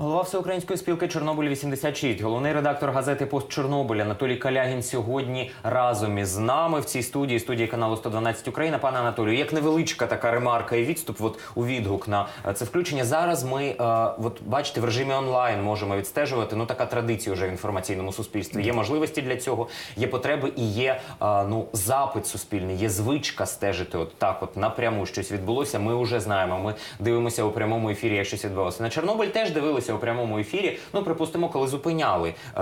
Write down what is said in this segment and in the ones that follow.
Голова всеукраїнської спілки Чорнобиль 86 головний редактор газети Пост Чорнобиль Анатолій Калягін сьогодні разом із нами в цій студії, студії каналу 112 Україна. Пане Анатолію, як невеличка така ремарка і відступ, от у відгук на е, це включення. Зараз ми, е, от бачите, в режимі онлайн можемо відстежувати. Ну така традиція вже в інформаційному суспільстві. Є можливості для цього, є потреби і є е, ну запит суспільний, є звичка стежити. От так, от напряму щось відбулося. Ми вже знаємо. Ми дивимося у прямому ефірі, як щось відбувалося. На Чорнобиль теж дивилися у прямому ефірі. Ну, припустимо, коли зупиняли е,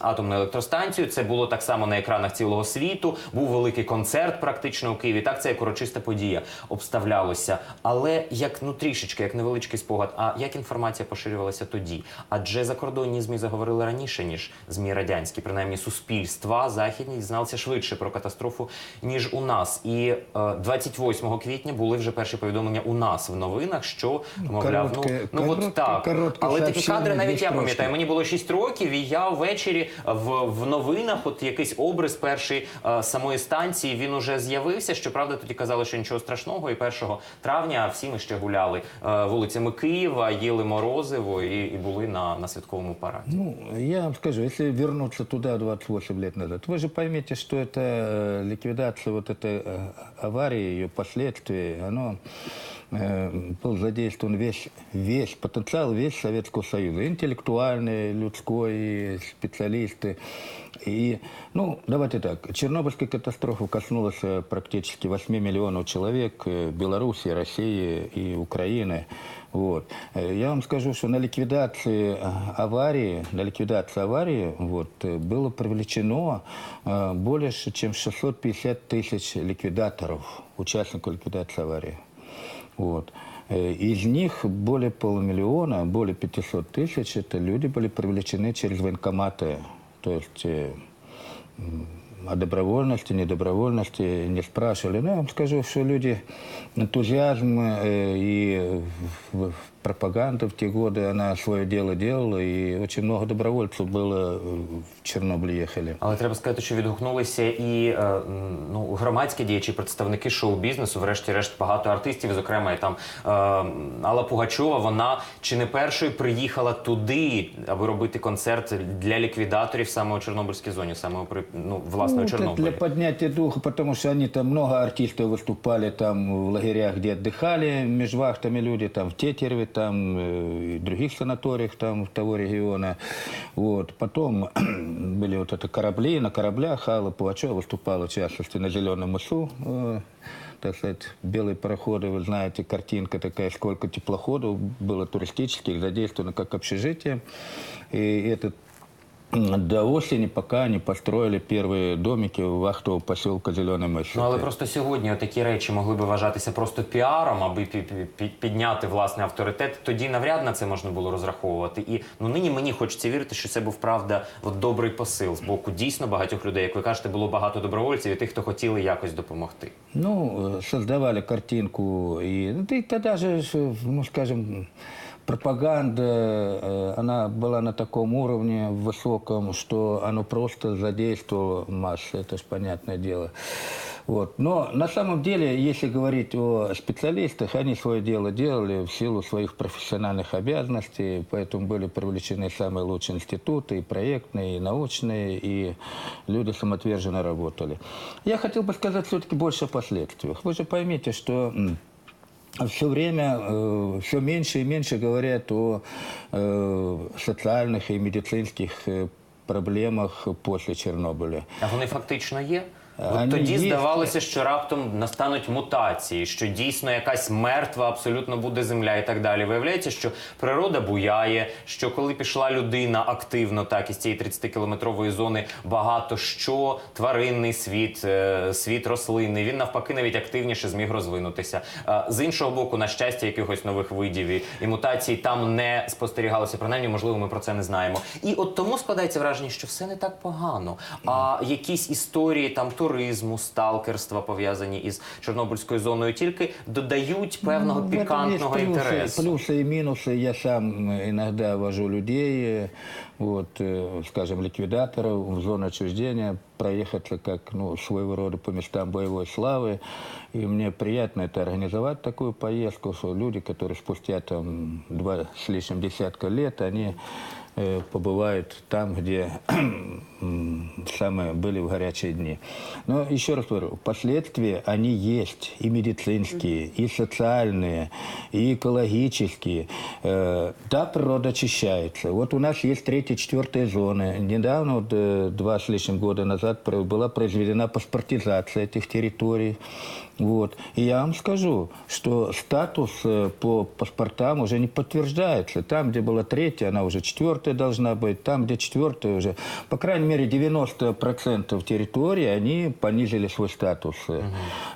атомну електростанцію. Це було так само на екранах цілого світу. Був великий концерт практично у Києві. Так, це як урочиста подія обставлялося. Але як ну трішечки, як невеличкий спогад. А як інформація поширювалася тоді? Адже закордонні змі заговорили раніше ніж змі радянські, принаймні суспільства західні дізналися швидше про катастрофу ніж у нас. І е, 28 квітня були вже перші повідомлення у нас в новинах, що мовляв, ну, коротке- ну от коротке- так. коротке Але такі сообщення кадри навіть без я трошки. пам'ятаю. Мені було 6 років, і я ввечері в, в новинах, от якийсь образ першої е, самої станції, він уже з'явився. Щоправда, тоді казали, що нічого страшного. І 1 травня всі ми ще гуляли е, вулицями Києва, їли морозиво і, і були на, на святковому параді. Ну, я вам скажу, если вернуться туда 28 лет назад, вы же поймете, что это э, ликвидация вот этой э, аварии, ее последствий, оно э, Был задействован весь, весь потенциал, весь Советского Союза, интеллектуальный, людской, специалисты. И, ну, давайте так, Чернобыльская катастрофа коснулась э, практически 8 миллионов человек э, Беларуси, России и Украины. Вот. Э, Я вам скажу, что на ликвидации э, аварии, на ликвидации аварии вот, э, было привлечено э, более чем 650 тысяч ликвидаторов, участников ликвидации аварии. Вот. Э, Из них более полумиллиона, более 500 тысяч, это люди были привлечены через военкоматы. То есть э, о добровольности, недобровольности не спрашивали. Но я вам скажу, что люди, энтузиазм э, и пропаганда в те годы, она свое дело делала, и очень много добровольцев было э, в Чернобыль ехали. Але треба сказати, що відгукнулися і е, м, ну, громадські діячі, представники шоу-бізнесу, врешті-решт багато артистів, зокрема і там е, Алла Пугачова, вона чи не першою приїхала туди, аби робити концерт для ліквідаторів саме у Чорнобильській зоні, саме у при- ну, власне у Ну, это Чорнобилі. для поднятия духа, потому что они там, много артистов выступали там в лагерях, где отдыхали между вахтами люди, там в Тетереве, там э, и других санаториях там того региона. Вот. Потом были вот это корабли, на кораблях Алла Пугачева выступала, в частности, на Зеленом мысу. э, так сказать, белые пароходы, вы знаете, картинка такая, сколько теплоходов было туристических, задействовано как общежитие. И этот до осени, пока не построили первые домики у вахтового поселка Зеленый мыс. Ну але Это- просто сьогодні такі речі могли би вважатися просто піаром, аби пі- пі- пі- підняти власний авторитет. Тоді навряд на це можна було розраховувати. І ну нині мені хочеться вірити, що це був правда от добрий посил з боку дійсно багатьох людей. Як ви кажете, було багато добровольців і тих, хто хотіли якось допомогти. Ну, э, создавали картинку. И, ну, да и тогда же, ж, ну, скажем, пропаганда, э, она была на таком уровне высоком, что оно просто задействовало массы, это же понятное дело. Вот. Но на самом деле, если говорить о специалистах, они свое дело делали в силу своих профессиональных обязанностей, поэтому были привлечены самые лучшие институты, и проектные, и научные, и люди самоотверженно работали. Я хотел бы сказать все-таки больше о последствиях. Вы же поймите, что все время все меньше и меньше говорят о э, социальных и медицинских э, проблемах после Чернобыля. А вони фактично є. От тоді є. здавалося, що раптом настануть мутації, що дійсно якась мертва абсолютно буде земля і так далі. Виявляється, що природа буяє, що коли пішла людина активно, так із цієї 30-кілометрової зони багато що тваринний світ, е, світ рослинний, він навпаки навіть активніше зміг розвинутися. З іншого боку, на щастя, якихось нових видів і, мутацій там не спостерігалося. Принаймні, можливо, ми про це не знаємо. І от тому складається враження, що все не так погано. А якісь історії там то туризму, сталкерства пов'язані із Чорнобильською зоною, тільки додають певного Ну, в этом пікантного есть плюсы, інтересу. Плюсы и минусы. Я сам иногда вожу людей, э, вот, э, скажем, ликвидаторов в зону отчуждения, проехаться как ну, своего рода по местам боевой славы. И мне приятно это организовать, такую поездку, что люди, которые спустя там два с лишним десятка лет, они э, побывают там, где самые были в горячие дни. Но еще раз говорю, последствия они есть и медицинские, и социальные, и экологические. Э, Да, природа очищается. Вот у нас есть третья, четвертая зоны. Недавно, вот, э, два с лишним года назад, была произведена паспортизация этих территорий. Вот. И я вам скажу, что статус э, по паспортам уже не подтверждается. Там, где была третья, она уже четвертая должна быть. Там, где четвертая уже, по крайней мере, 90% территории, они понизили свой статус.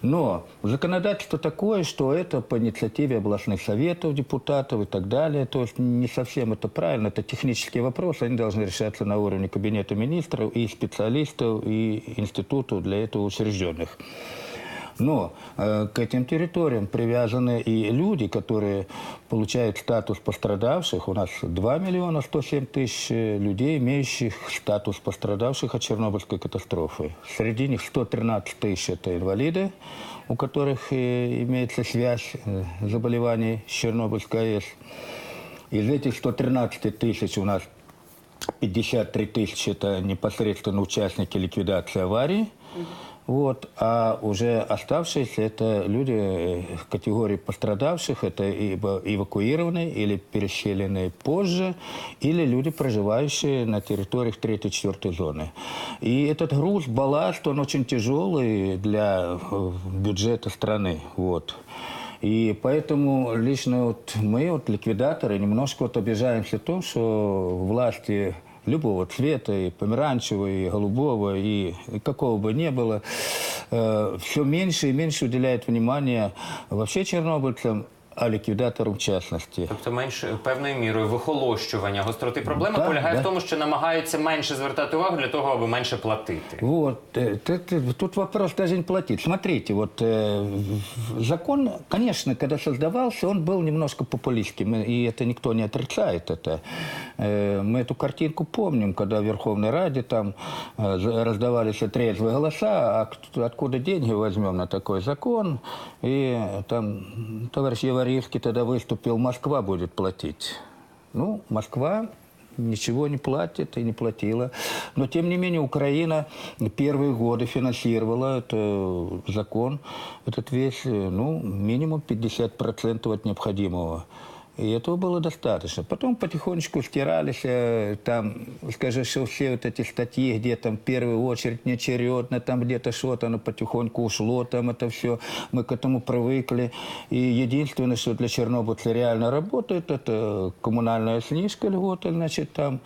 Но законодательство такое, что это по инициативе областных советов, депутатов и так далее. То есть не совсем это правильно. Это технические вопросы. Они должны решаться на уровне кабинета министров и специалистов, и институтов для этого учрежденных. Но э, к этим территориям привязаны и люди, которые получают статус пострадавших. У нас 2 миллиона 107 тысяч э, людей, имеющих статус пострадавших от Чернобыльской катастрофы. Среди них 113 тысяч – это инвалиды, у которых э, имеется связь э, заболеваний с Чернобыльской АЭС. Из этих 113 тысяч у нас 53 тысячи – это непосредственно участники ликвидации аварии. Вот, а уже оставшиеся это люди э, в категории пострадавших, это либо эвакуированные или переселенные позже, или люди, проживающие на территориях 3-4 зоны. И этот груз, балласт, он очень тяжелый для э, бюджета страны. Вот. И поэтому лично вот мы, вот ликвидаторы, немножко вот обижаемся том, что власти любого цвета, и померанчевого, и голубого, и, и какого бы ни было, все меньше и меньше уделяет внимания вообще чернобыльцам, а ликвидаторам в частности. Тобто менш певною мірою вихолощування гостроти проблеми Да, полягає да. в тому, що намагаються менше звертати увагу для того, аби менше платити. Вот, э, т- т- тут вопрос даже не платить. Смотрите, вот э, в- закон, конечно, когда создавался, он был немножко популистским, и это никто не отрицает это. Э, Мы эту картинку помним, когда в Верховной Раде там э, за- раздавались трезвые голоса, а кто- откуда деньги возьмем на такой закон, и там товарищ Яворевский тогда выступил, Москва будет платить. Ну, Москва ничего не платит и не платила. Но, тем не менее, Украина первые годы финансировала это закон, этот весь, ну, минимум 50% от необходимого. И этого было достаточно. Потом потихонечку стирались, э, там, скажи, что все вот эти статьи, где там в первую очередь неочередно, там где-то что-то, оно потихоньку ушло, там это все, мы к этому привыкли. И единственное, что для чернобыльца реально работает, это коммунальная снижка льготы, значит, там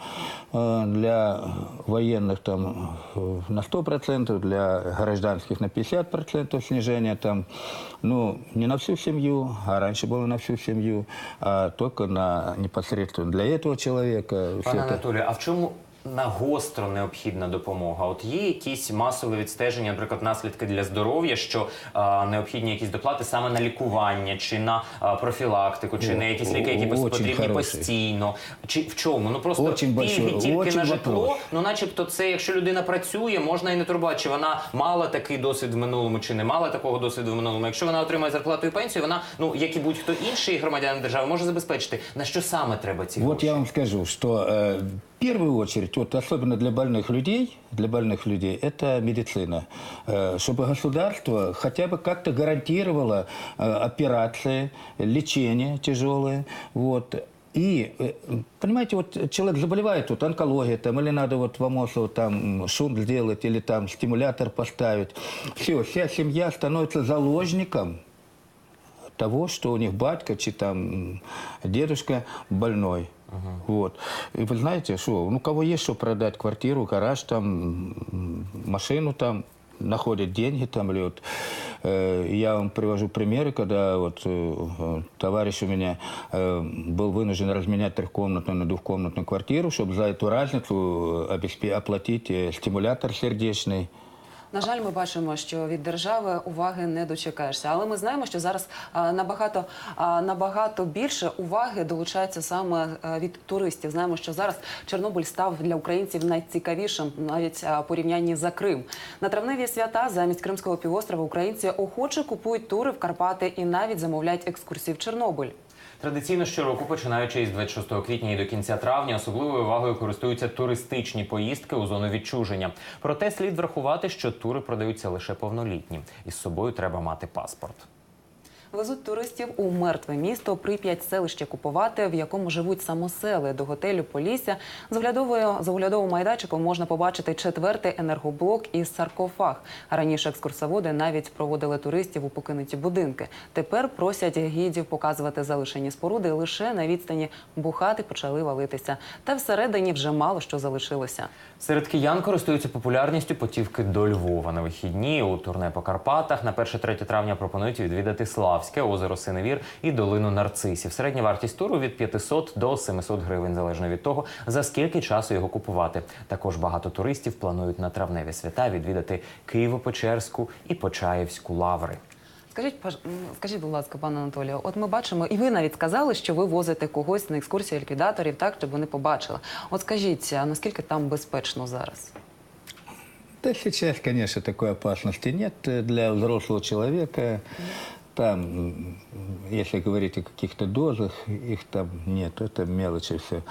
э, для военных там э, на 100%, для гражданских на 50% снижение там, ну, не на всю семью, а раньше было на всю семью, а только на непосредственно для этого человека. Всё Пане это- Анатолію, а в чому нагостро необхідна допомога? От є якісь масові відстеження, наприклад, наслідки для здоров'я, що а, необхідні якісь доплати саме на лікування, чи на а, профілактику, чи О, на якісь ліки, які очень потрібні хороший. постійно? Чи в чому? Ну просто Очень пільги большой- тільки очень на житло. вопрос. Ну, начебто, це якщо людина працює, можна і не турбувати, чи вона мала такий досвід в минулому, чи не мала такого досвіду в минулому. Якщо вона отримає зарплату і пенсію, вона, ну як і будь-хто інший громадянин держави, може забезпечити. На що саме треба ці Вот гроші? я вам скажу, что э, в первую очередь, вот особенно для больных людей, для больных людей, это медицина. Э, чтобы государство хотя бы как-то гарантировало э, операции, лечение тяжелое, вот. И, э, понимаете, вот человек заболевает, вот онкология там, или надо вот в Амосово там м, шунт сделать, или там стимулятор поставить. Все, вся семья становится заложником того, что у них батька, чи там дедушка больной. Вот. И вы знаете, что, ну, у кого есть что продать, квартиру, гараж, там, м, машину там, находят деньги там, или вот, э, я вам привожу примеры, когда вот э, э, товарищ у меня э, был вынужден разменять трехкомнатную на двухкомнатную квартиру, чтобы за эту разницу э, обеспе- оплатить э, стимулятор сердечный. На жаль, ми бачимо, що від держави уваги не дочекаєшся. Але ми знаємо, що зараз набагато набагато більше уваги долучається саме від туристів. Знаємо, що зараз Чорнобиль став для українців найцікавішим, навіть порівнянні за Крим. На травневі свята замість Кримського півострова українці охоче купують тури в Карпати і навіть замовляють екскурсії в Чорнобиль. Традиційно щороку, починаючи із 26 квітня і до кінця травня, особливою увагою користуються туристичні поїздки у зону відчуження. Проте слід врахувати, що тури продаються лише повнолітні, і з собою треба мати паспорт. Везуть туристів у мертве місто Прип'ять селище купувати, в якому живуть самосели. До готелю Полісся з з оглядовим майданчиком можна побачити четвертий енергоблок і саркофаг. Раніше екскурсоводи навіть проводили туристів у покинуті будинки. Тепер просять гідів показувати залишені споруди лише на відстані бухати почали валитися. Та всередині вже мало що залишилося. Серед киян користуються популярністю потівки до Львова на вихідні у турне по Карпатах. На 1-3 травня пропонують відвідати Славське, озеро Синевір і долину нарцисів. Середня вартість туру від 500 до 700 гривень, залежно від того, за скільки часу його купувати. Також багато туристів планують на травневі свята відвідати Києво-Печерську і Почаївську лаври. Скажіть, скажіть, будь ласка, пане Анатолію, от ми бачимо, і ви навіть сказали, що ви возите когось на екскурсію ліквідаторів, так щоб вони побачили. От скажіть, а наскільки там безпечно зараз? Да сейчас, конечно, такой опасности нет э, для взрослого человека. pas если говорить о каких-то дозах, их там нет, это мелочи все.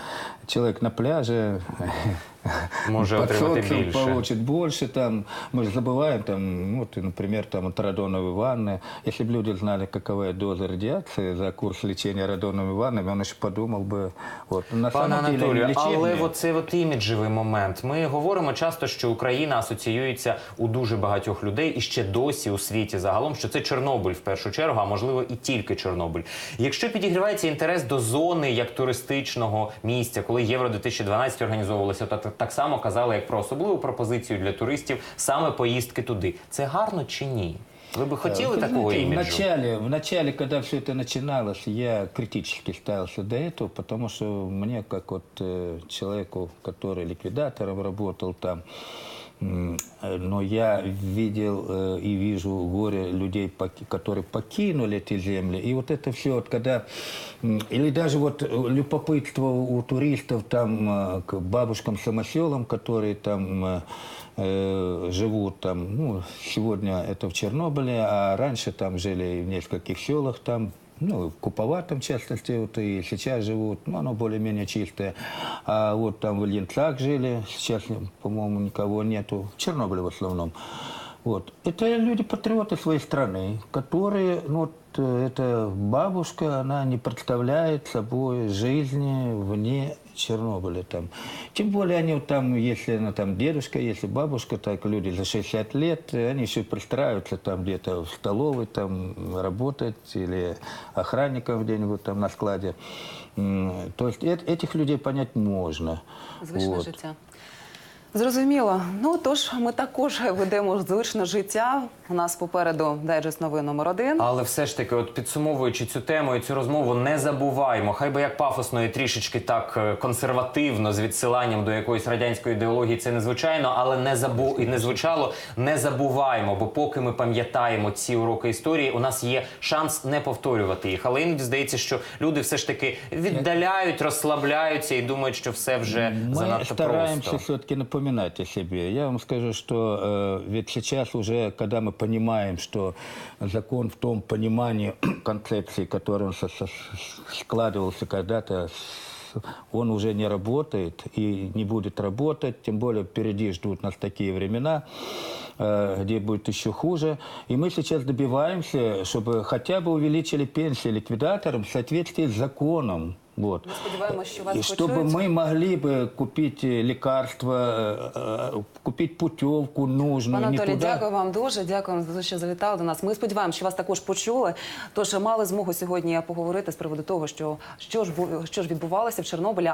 Человек на пляже Може под отримати солнцем більше. получит больше. Там, мы же забываем, там, ну, вот, например, там, вот радоновые ванны. Если бы люди знали, какова доза радиации за курс лечения радоновыми ваннами, он еще подумал бы. Вот. На Пане самом деле, Анатолію, они але лечебные. оцей от іміджевий момент. Ми говоримо часто, що Україна асоціюється у дуже багатьох людей і ще досі у світі загалом, що це Чорнобиль в першу чергу, а можливо і тільки Чорнобиль. Якщо підігрівається інтерес до зони як туристичного місця, коли Євро 2012 організовувалося, то так- так само казали як про особливу пропозицію для туристів саме поїздки туди. Це гарно чи ні? Ви би хотіли Вы такого знаете, в іміджу? начале, в начале, когда все это начиналось, я критически ставился до этого, потому что мне, как вот э, человеку, который ликвидатором работал там, м, э, но я видел э, и вижу горе людей, которые покинули эти земли. И вот это все, вот когда... Или даже вот э, любопытство у туристов там э, к бабушкам-самоселам, которые там э, э, живут там, ну, сегодня это в Чернобыле, а раньше там жили в нескольких селах там, ну, Куповатом, в частности, вот и сейчас живут, ну, оно более-менее чистое. А вот там в Ильинцах жили, сейчас, по-моему, никого нету, в Чернобыле в основном. Вот. Это люди-патриоты своей страны, которые, ну, вот, э, эта бабушка, она не представляет собой жизни вне Чернобыля там. Тем более они вот там, если она там дедушка, если бабушка, так люди за 60 лет, э, они еще пристраиваются там где-то в столовой, там работать или охранником где-нибудь там на складе. То есть э- этих людей понять можно. Звичне Вот. життя. Зрозуміло. Ну тож ми також ведемо звичне життя. У нас попереду дайджест новин номер один. Але все ж таки, от підсумовуючи цю тему і цю розмову, не забуваємо. Хай би як пафосно і трішечки так е, консервативно з відсиланням до якоїсь радянської ідеології це незвичайно, але не забу і не звучало. Не забуваємо, бо поки ми пам'ятаємо ці уроки історії, у нас є шанс не повторювати їх. Але іноді здається, що люди все ж таки віддаляють, розслабляються і думають, що все вже Мы занадто просто. все-таки напоминать о себе. Я вам скажу, что э, ведь сейчас уже, когда мы понимаем, что закон в том понимании концепции, который он складывался когда-то, он уже не работает и не будет работать, тем более впереди ждут нас такие времена, э, где будет еще хуже. И мы сейчас добиваемся, чтобы хотя бы увеличили пенсии ликвидаторам в соответствии с законом. Вот. Ми сподіваємося, що вас И чтобы почують. мы могли бы купить э, лекарства, э, э, купить путевку нужную, Пане не Анатолій, туда. дякую вам дуже. Дякую за те, що завітали до нас. Ми сподіваємося, що вас також почули. Тож мали змогу сьогодні поговорити з приводу того, що що ж бу- що ж відбувалося в Чорнобилі.